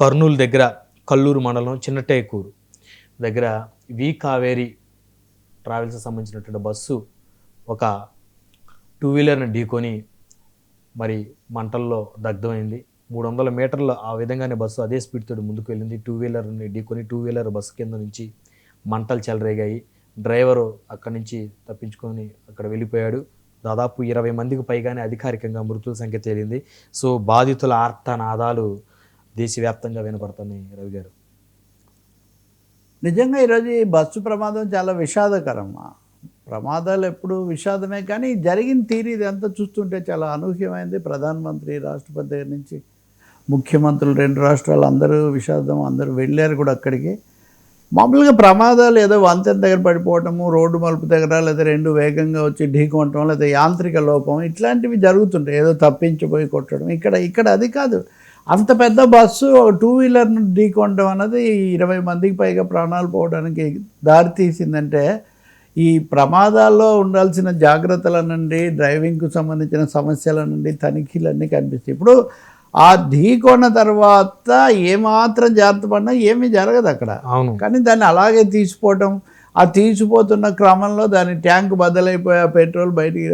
కర్నూలు దగ్గర కల్లూరు మండలం చిన్నటేకూరు దగ్గర వి కావేరి ట్రావెల్స్కి సంబంధించినటువంటి బస్సు ఒక టూ వీలర్ని ఢీకొని మరి మంటల్లో దగ్ధమైంది. మూడు వందల మీటర్లు ఆ విధంగానే బస్సు అదే స్పీడ్తో ముందుకు వెళ్ళింది. టూ వీలర్ని ఢీకొని టూ వీలర్ బస్సు కింద నుంచి మంటలు చెలరేగాయి. డ్రైవరు అక్కడి నుంచి తప్పించుకొని అక్కడ వెళ్ళిపోయాడు. దాదాపు ఇరవై మందికి పైగానే అధికారికంగా మృతుల సంఖ్య తేలింది. సో బాధితుల ఆర్తనాదాలు దేశవ్యాప్తంగా వినపడుతుంది రవి గారు. నిజంగా ఈరోజు ఈ బస్సు ప్రమాదం చాలా విషాదకరం. ప్రమాదాలు ఎప్పుడు విషాదమే కానీ జరిగిన తీరు ఇదంతా చూస్తుంటే చాలా అనూహ్యమైంది. ప్రధానమంత్రి రాష్ట్రపతి దగ్గర నుంచి ముఖ్యమంత్రులు రెండు రాష్ట్రాలు అందరూ విషాదం అందరూ వెళ్ళారు కూడా అక్కడికి. మామూలుగా ప్రమాదాలు ఏదో వంతెన దగ్గర పడిపోవటము రోడ్డు మలుపు దగ్గర లేదా రెండు వేగంగా వచ్చి ఢీకొనటం లేదా యాంత్రిక లోపం ఇట్లాంటివి జరుగుతుంటాయి. ఏదో తప్పించిపోయి కొట్టడం. ఇక్కడ ఇక్కడ అది కాదు. అంత పెద్ద బస్సు టూ వీలర్ను ఢీకొనడం అన్నది ఇరవై మందికి పైగా ప్రాణాలు పోవడానికి దారి తీసిందంటే ఈ ప్రమాదాల్లో ఉండాల్సిన జాగ్రత్తల నుండి డ్రైవింగ్కు సంబంధించిన సమస్యల నుండి తనిఖీలన్నీ కనిపిస్తాయి. ఇప్పుడు ఆ ఢీకొన్న తర్వాత ఏమాత్రం జాగ్రత్త పడినా ఏమీ జరగదు అక్కడ. అవును. కానీ దాన్ని అలాగే తీసిపోవటం ఆ తీసిపోతున్న క్రమంలో దాని ట్యాంక్ బద్దలైపోయి ఆ పెట్రోల్ బయటికి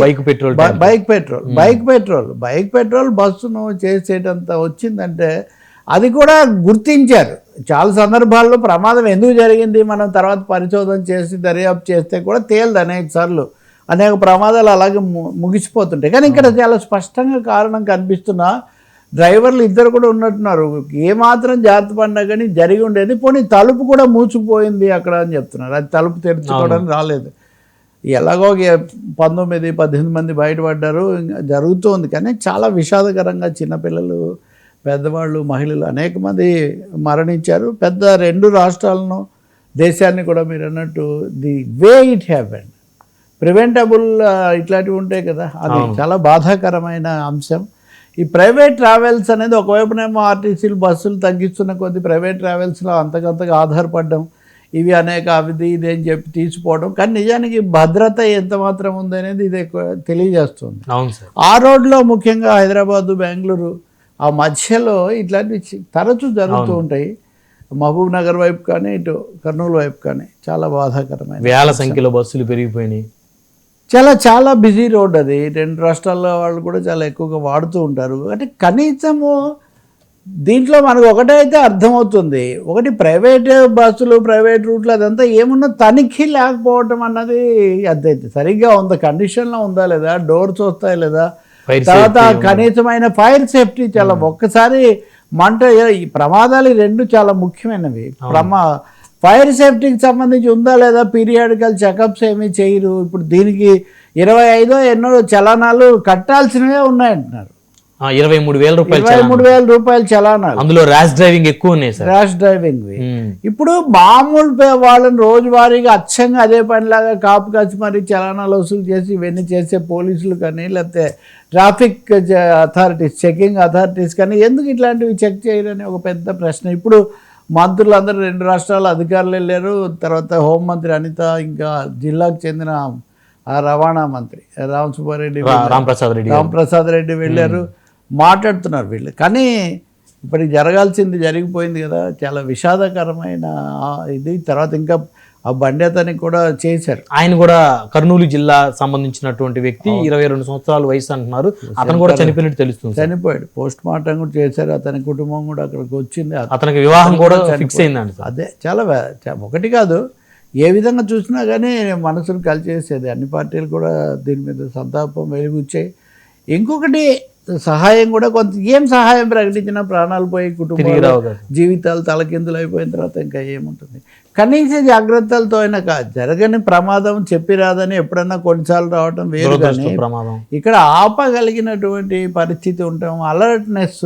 bike petrol bike petrol bike petrol bike petrol బస్సును చేసేటంత వచ్చిందంటే అది కూడా గుర్తించారు. చాలా సందర్భాల్లో ప్రమాదం ఎందుకు జరిగింది మనం తర్వాత పరిశోధన చేసి దర్యాప్తు చేస్తే కూడా తేలదు అనేక సార్లు. అనేక ప్రమాదాలు అలాగే ము- ముగిసిపోతుంటాయి. కానీ ఇక్కడ చాలా స్పష్టంగా కారణం కనిపిస్తున్నా డ్రైవర్లు ఇద్దరు కూడా ఉన్నట్టున్నారు. ఏమాత్రం జాగ్రత్త పడినా కానీ జరిగి ఉండేది. పోనీ తలుపు కూడా మూసుకుపోయింది అక్కడ అని చెప్తున్నారు. అది తలుపు తెరుచుకోవడానికి రాలేదు. ఎలాగో పంతొమ్మిది పద్దెనిమిది మంది బయటపడ్డారు. ఇంకా జరుగుతోంది. కానీ చాలా విషాదకరంగా చిన్నపిల్లలు పెద్దవాళ్ళు మహిళలు అనేక మంది మరణించారు. పెద్ద రెండు రాష్ట్రాలను దేశాన్ని కూడా మీరు అన్నట్టు the way it happened preventable ఇట్లాంటివి ఉంటాయి కదా. అది చాలా బాధాకరమైన అంశం. ఈ ప్రైవేట్ ట్రావెల్స్ అనేది ఒకవైపునేమో ఆర్టీసీలు బస్సులు తగ్గిస్తున్న కొద్ది ప్రైవేట్ ట్రావెల్స్లో అంతకంతగా ఆధారపడడం. ఇవి అనేక అవిది ఇది అని చెప్పి తీసిపోవడం కానీ నిజానికి భద్రత ఎంత మాత్రం ఉందనేది ఇది ఎక్కువ తెలియజేస్తుంది. ఆ రోడ్లో ముఖ్యంగా హైదరాబాదు బెంగళూరు ఆ మధ్యలో ఇట్లాంటివి తరచూ జరుగుతూ ఉంటాయి. మహబూబ్ నగర్ వైపు కానీ ఇటు కర్నూలు వైపు కానీ చాలా బాధాకరమైన వేల సంఖ్యలో బస్సులు పెరిగిపోయినాయి. చాలా చాలా బిజీ రోడ్ అది. రెండు రాష్ట్రాల్లో వాళ్ళు కూడా చాలా ఎక్కువగా వాడుతూ ఉంటారు. అంటే కనీసము దీంట్లో మనకు ఒకటే అయితే అర్థమవుతుంది. ఒకటి ప్రైవేట్ బస్సులు ప్రైవేట్ రూట్లు అదంతా ఏమున్నా తనిఖీ లేకపోవటం అన్నది అదైతే సరిగ్గా ఉందా. కండిషన్లో ఉందా లేదా? డోర్స్ వస్తాయి లేదా? తర్వాత కనీసమైన ఫైర్ సేఫ్టీ చాలా ఒక్కసారి మంట ఈ ప్రమాదాలు ఈ రెండు చాలా ముఖ్యమైనవి. ప్రమా ఫైర్ సేఫ్టీకి సంబంధించి ఉందా లేదా? పీరియాడికల్ చెకప్స్ ఏమీ చేయరు. ఇప్పుడు దీనికి ఇరవై ఐదో ఎన్నో చలానాలు కట్టాల్సినవే ఉన్నాయంటున్నారు. ఇరవై మూడు వేల రూపాయలు ఇరవై మూడు వేల రూపాయల చలానాలు అందులో ర్యాష్ డ్రైవింగ్ ఎక్కువ ఉన్నాయి సార్. Rash driving. ఇప్పుడు మామూలు వాళ్ళని రోజువారీగా అచ్చంగా అదే పనిలాగా కాపు కాచి మరి చలానాలు వసూలు చేసి ఇవన్నీ చేసే పోలీసులు కానీ లేకపోతే ట్రాఫిక్ అథారిటీస్ చెకింగ్ అథారిటీస్ కానీ ఎందుకు ఇట్లాంటివి చెక్ చేయరని ఒక పెద్ద ప్రశ్న. ఇప్పుడు మంత్రులందరూ రెండు రాష్ట్రాల అధికారులు వెళ్ళారు. తర్వాత హోంమంత్రి అనిత ఇంకా జిల్లాకు చెందిన ఆ రవాణా మంత్రి రామ్ సుబ్బారెడ్డి రా- రాంప్రసాద్ రెడ్డి గారు. రాంప్రసాద్ రెడ్డి వెళ్ళారు. మాట్లాడుతున్నారు వీళ్ళు. కానీ ఇప్పటికి జరగాల్సింది జరిగిపోయింది కదా. చాలా విషాదకరమైన ఇది. తర్వాత ఇంకా ఆ బండి అతనికి కూడా చేశారు. ఆయన కూడా కర్నూలు జిల్లా సంబంధించినటువంటి వ్యక్తి. ఇరవై రెండు సంవత్సరాల వయసు అంటున్నారు. అతను కూడా చనిపోయినట్టు తెలుస్తుంది. చనిపోయాడు. పోస్ట్ మార్టం కూడా చేశారు. అతని కుటుంబం కూడా అక్కడికి వచ్చింది. అతనికి వివాహం కూడా ఫిక్స్ అయిందండి అదే చాలా ఒకటి కాదు. ఏ విధంగా చూసినా కానీ మనసును కలిచేసేది అన్ని పార్టీలు కూడా దీని మీద సంతాపం వెలుగుచ్చాయి. ఇంకొకటి సహాయం కూడా కొంత ఏం సహాయం ప్రకటించినా ప్రాణాలు పోయి కదా. జీవితాలు తలకిందులు అయిపోయిన తర్వాత ఇంకా ఏముంటుంది? కనీస జాగ్రత్తలతో అయినా జరగని ప్రమాదం చెప్పిరాదని ఎప్పుడన్నా కొన్నిసార్లు రావటం వేరు కానీ ఇక్కడ ఆపగలిగినటువంటి పరిస్థితి ఉండటం అలర్ట్నెస్.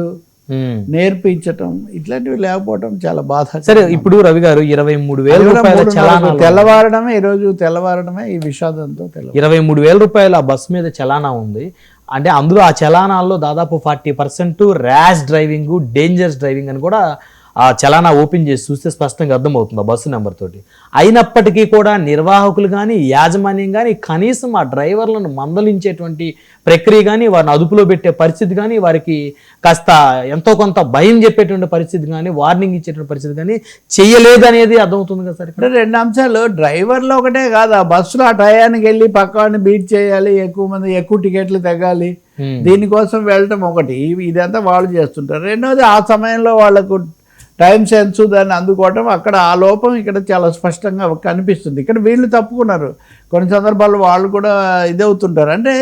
నేర్పించటం ఇట్లాంటివి లేకపోవటం చాలా బాధ సరే ఇప్పుడు రవి గారు ఇరవై మూడు వేల రూపాయల చలానా తెల్లవారడమే ఈరోజు తెల్లవారడమే ఈ విషాదంతో తెల్ల ఇరవై మూడు వేల రూపాయల ఆ బస్ మీద చలానా ఉంది. అంటే అందులో ఆ చలానాల్లో దాదాపు forty percent rash driving dangerous driving అని కూడా ఆ చలానా ఓపెన్ చేసి చూస్తే స్పష్టంగా అర్థమవుతుంది ఆ బస్సు నెంబర్ తోటి. అయినప్పటికీ కూడా నిర్వాహకులు కానీ యాజమాన్యం కానీ కనీసం ఆ డ్రైవర్లను మందలించేటువంటి ప్రక్రియ కానీ వారిని అదుపులో పెట్టే పరిస్థితి కానీ వారికి కాస్త ఎంతో కొంత భయం చెప్పేటువంటి పరిస్థితి కానీ వార్నింగ్ ఇచ్చేటువంటి పరిస్థితి కానీ చెయ్యలేదు అనేది అర్థమవుతుంది కదా సార్ ఇక్కడ? అంటే రెండు అంశాలు. డ్రైవర్లు ఒకటే కాదు ఆ బస్సులో ఆ టయానికి వెళ్ళి పక్కవాడిని బీట్ చేయాలి ఎక్కువ మంది ఎక్కువ టికెట్లు తగ్గాలి. దీనికోసం వెళ్ళటం ఒకటి. ఇదంతా వాళ్ళు చేస్తుంటారు. రెండోది ఆ సమయంలో వాళ్ళకు టైం సెన్స్ దాన్ని అందుకోవటం అక్కడ ఆ లోపం ఇక్కడ చాలా స్పష్టంగా కనిపిస్తుంది. ఇక్కడ వీళ్ళు తప్పుకున్నారు. కొన్ని సందర్భాల్లో వాళ్ళు కూడా ఇదవుతుంటారు అంటే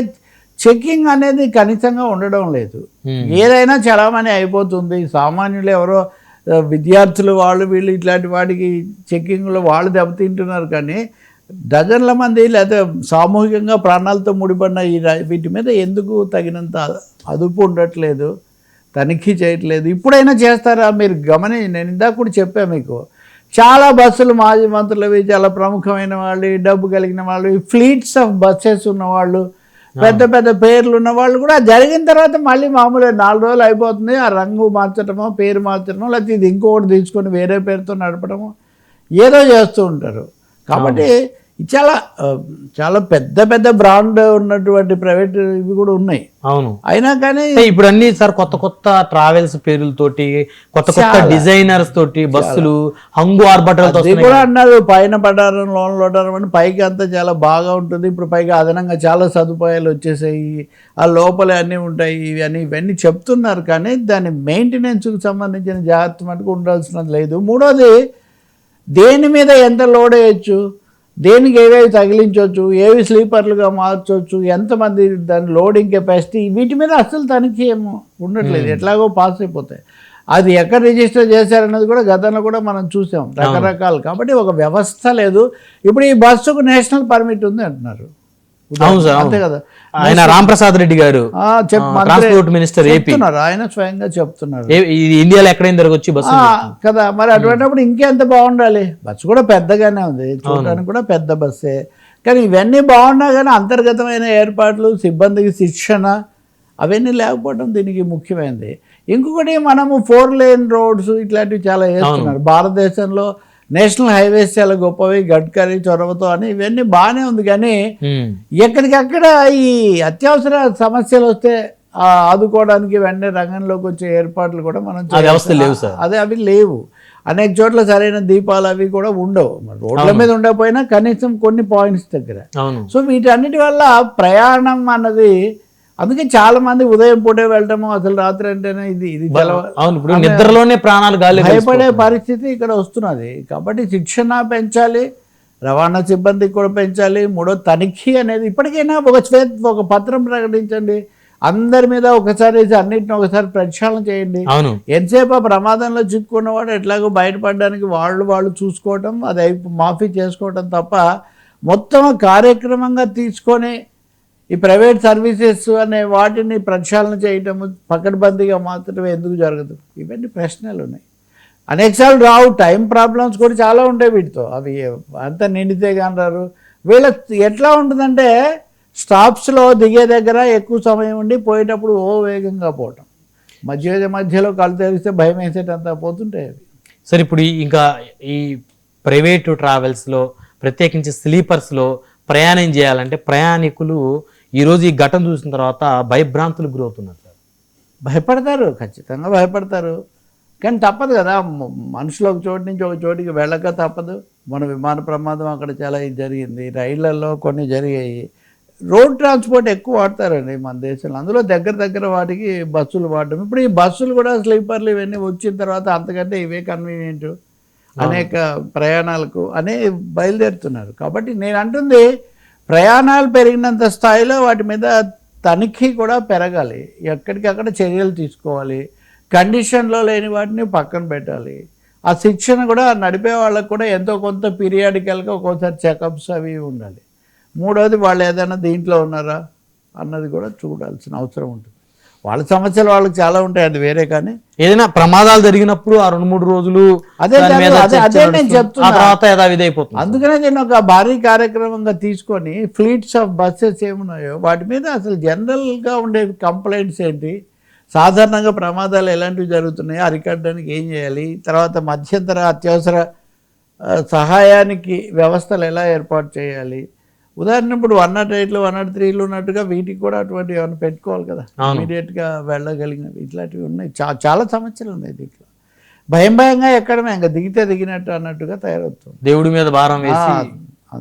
చెకింగ్ అనేది కనీసంగా ఉండడం లేదు. ఏదైనా చలామణి అయిపోతుంది. సామాన్యులు ఎవరో విద్యార్థులు వాళ్ళు వీళ్ళు ఇట్లాంటి వాటికి చెక్కింగ్లో వాళ్ళు దెబ్బతింటున్నారు కానీ డజన్ల మంది లేదా సామూహికంగా ప్రాణాలతో ముడిపడిన ఈ వీటి మీద ఎందుకు తగినంత అదుపు ఉండట్లేదు? తనిఖీ చేయట్లేదు. ఇప్పుడైనా చేస్తారా? మీరు గమని నేను ఇందాక కూడా చెప్పా మీకు. చాలా బస్సులు మాజీ మంత్రులవి చాలా ప్రముఖమైన వాళ్ళు డబ్బు కలిగిన వాళ్ళు ఫ్లీట్స్ ఆఫ్ బస్సెస్ ఉన్నవాళ్ళు పెద్ద పెద్ద పేర్లు ఉన్న వాళ్ళు కూడా జరిగిన తర్వాత మళ్ళీ మామూలుగా నాలుగు రోజులు అయిపోతుంది. ఆ రంగు మార్చడమో పేరు మార్చడమో లేకపోతే ఇది ఇంకొకటి తీసుకొని వేరే పేరుతో నడపడము ఏదో చేస్తూ ఉంటారు. కాబట్టి చాలా చాలా పెద్ద పెద్ద బ్రాండ్ ఉన్నటువంటి ప్రైవేట్ ఇవి కూడా ఉన్నాయి. అవును. అయినా కానీ ఇప్పుడు అన్ని సార్ కొత్త కొత్త ట్రావెల్స్ పేర్లతోటి కొత్త కొత్త డిజైనర్స్ తోటి బస్సులు హంగు ఆర్భటాలతో అది కూడా అన్నారు పైన పడారం లోన్ లోటారం అని. పైకి అంతా చాలా బాగా ఉంటుంది. ఇప్పుడు పైగా అదనంగా చాలా సదుపాయాలు వచ్చేసాయి. ఆ లోపలే అన్నీ ఉంటాయి. ఇవి అని ఇవన్నీ చెప్తున్నారు కానీ దాని మెయింటెనెన్స్కి సంబంధించిన జాగ్రత్త మటుకు ఉండాల్సినది లేదు. మూడోది దేని మీద ఎంత లోడ్ వేయచ్చు? దేనికి ఏవేవి తగిలించవచ్చు ఏవి స్లీపర్లుగా మార్చవచ్చు ఎంతమంది దాని లోడింగ్ కెపాసిటీ వీటి మీద అసలు తనిఖీ ఏమో ఉండట్లేదు. ఎట్లాగో పాస్ అయిపోతాయి. అది ఎక్కడ రిజిస్టర్ చేశారన్నది కూడా గతంలో కూడా మనం చూసాం రకరకాలు. కాబట్టి ఒక వ్యవస్థ లేదు. ఇప్పుడు ఈ బస్సుకు నేషనల్ పర్మిట్ ఉంది అంటున్నారు. అవును సార్ అంతే. కదా. ఆయన రాంప్రసాద్ రెడ్డి గారు ఆ, చెప్ మంత్రి ట్రాన్స్పోర్ట్ మినిస్టర్ ఏపీ. ఆయన స్వయంగా చెప్తున్నారు. ఇది ఇండియాలో ఎక్కడైనా తిరగొచ్చి బస్సు కదా మరి అటువంటిప్పుడు ఇంకెంత బాగుండాలి? బస్సు కూడా పెద్దగానే ఉంది చూడడానికి కూడా పెద్ద బస్సే. కానీ ఇవన్నీ బాగున్నా కానీ అంతర్గతమైన ఏర్పాట్లు సిబ్బందికి శిక్షణ అవన్నీ లేకపోవడం దీనికి ముఖ్యమైనది. ఇంకొకటి మనము ఫోర్ లేన్ రోడ్స్ ఇట్లాంటివి చాలా వేస్తున్నారు. భారతదేశంలో నేషనల్ హైవేస్ చాలా గొప్పవి గడ్కరీ చొరవతో అని ఇవన్నీ బాగానే ఉంది. కానీ. ఎక్కడికక్కడ ఈ అత్యవసర సమస్యలు వస్తే ఆదుకోవడానికి వెంటనే రంగంలోకి వచ్చే ఏర్పాట్లు కూడా మనం లేవు సార్. అదే అవి లేవు. అనేక చోట్ల సరైన దీపాలు అవి కూడా ఉండవు. రోడ్ల మీద ఉండకపోయినా కనీసం కొన్ని పాయింట్స్ దగ్గర. సో వీటన్నిటి వల్ల ప్రయాణం అన్నది అందుకే చాలా మంది ఉదయం పూటే వెళ్ళటము అసలు రాత్రి అంటేనే ఇది ఇది అవును ఇప్పుడు నిద్రలోనే ప్రాణాలు గాలి భయపడే పరిస్థితి ఇక్కడ వస్తున్నది. కాబట్టి శిక్షణ పెంచాలి రవాణా సిబ్బందికి కూడా పెంచాలి. మూడో తనిఖీ అనేది ఇప్పటికైనా ఒక శ్వేత ఒక పత్రం ప్రకటించండి. అందరి మీద ఒకసారి అన్నిటిని ఒకసారి ప్రక్షాళన చేయండి. ఎంతసేపు ఆ ప్రమాదంలో చిక్కుకున్నవాడు ఎట్లాగో బయటపడడానికి వాళ్ళు వాళ్ళు చూసుకోవటం అది మాఫీ చేసుకోవటం తప్ప మొత్తం కార్యక్రమంగా తీసుకొని ఈ ప్రైవేట్ సర్వీసెస్ అనే వాటిని ప్రక్షాళన చేయటము పకడ్బందీగా మాత్రమే ఎందుకు జరగదు? ఇవన్నీ ప్రశ్నలు ఉన్నాయి అనేకసార్లు రావు టైం ప్రాబ్లమ్స్ కూడా చాలా ఉంటాయి వీటితో. అవి అంతా నిండితే కానీ రారు. వీళ్ళ ఎట్లా ఉంటుందంటే స్టాప్స్లో దిగే దగ్గర ఎక్కువ సమయం ఉండి పోయేటప్పుడు ఓ వేగంగా పోవటం. మధ్య మధ్యలో కళ్ళు తెరిస్తే భయం వేసేటంతా పోతుంటాయి అవి సరే ఇప్పుడు ఇంకా ఈ ప్రైవేటు ట్రావెల్స్లో ప్రత్యేకించి స్లీపర్స్లో ప్రయాణం చేయాలంటే ప్రయాణికులు ఈరోజు ఈ ఘటన చూసిన తర్వాత భయభ్రాంతులకు గురవుతున్నారు సార్. భయపడతారు ఖచ్చితంగా భయపడతారు. కానీ తప్పదు కదా మనుషులు ఒక చోటు నుంచి ఒక చోటికి వెళ్ళక తప్పదు. మన విమాన ప్రమాదం అక్కడ చాలా జరిగింది రైళ్ళలో కొన్ని జరిగాయి. రోడ్ ట్రాన్స్పోర్ట్ ఎక్కువ వాడతారండి మన దేశంలో. అందులో దగ్గర దగ్గర వాటికి బస్సులు వాడడం ఇప్పుడు ఈ బస్సులు కూడా స్లీపర్లు ఇవన్నీ వచ్చిన తర్వాత అంతకంటే ఇవే కన్వీనియంట్ అనేక ప్రయాణాలకు అనే బయలుదేరుతున్నారు. కాబట్టి నేను అంటుంది ప్రయాణాలు పెరిగినంత స్థాయిలో వాటి మీద తనిఖీ కూడా పెరగాలి. ఎక్కడికక్కడ చర్యలు తీసుకోవాలి. కండిషన్లో లేని వాటిని పక్కన పెట్టాలి. ఆ శిక్షణ కూడా నడిపే వాళ్ళకు కూడా ఎంతో కొంత పీరియాడికల్గా ఒక్కోసారి చెకప్స్ అవి ఉండాలి. మూడవది వాళ్ళు ఏదైనా దీంట్లో ఉన్నారా అన్నది కూడా చూడాల్సిన అవసరం ఉంటుంది. వాళ్ళ సమస్యలు వాళ్ళకి చాలా ఉంటాయి అది వేరే కానీ. ఏదైనా ప్రమాదాలు జరిగినప్పుడు ఆ రెండు మూడు రోజులు అదే అదే- నేను. చెప్తున్నా. అందుకనే నేను ఒక భారీ కార్యక్రమంగా తీసుకొని ఫ్లీట్స్ ఆఫ్ బస్సెస్ ఏమున్నాయో వాటి మీద అసలు జనరల్గా ఉండే కంప్లైంట్స్ ఏంటి? సాధారణంగా ప్రమాదాలు ఎలాంటివి జరుగుతున్నాయో? అరికట్టడానికి ఏం చేయాలి? తర్వాత మధ్యంతర అత్యవసర సహాయానికి వ్యవస్థలు ఎలా ఏర్పాటు చేయాలి? ఉదాహరణ ఇప్పుడు వన్ నాట్ ఎయిట్లు వన్ నాట్ త్రీలు ఉన్నట్టుగా వీటికి కూడా అటువంటి ఏమైనా పెట్టుకోవాలి కదా. ఇమీడియట్గా వెళ్ళగలిగినవి ఇట్లాంటివి ఉన్నాయి. చా చాలా సమస్యలు ఉన్నాయి దీంట్లో. భయం భయంగా ఎక్కడమే ఇంకా దిగితే దిగినట్టు అన్నట్టుగా తయారవుతుంది. దేవుడి మీద భారం వేసి ఆ,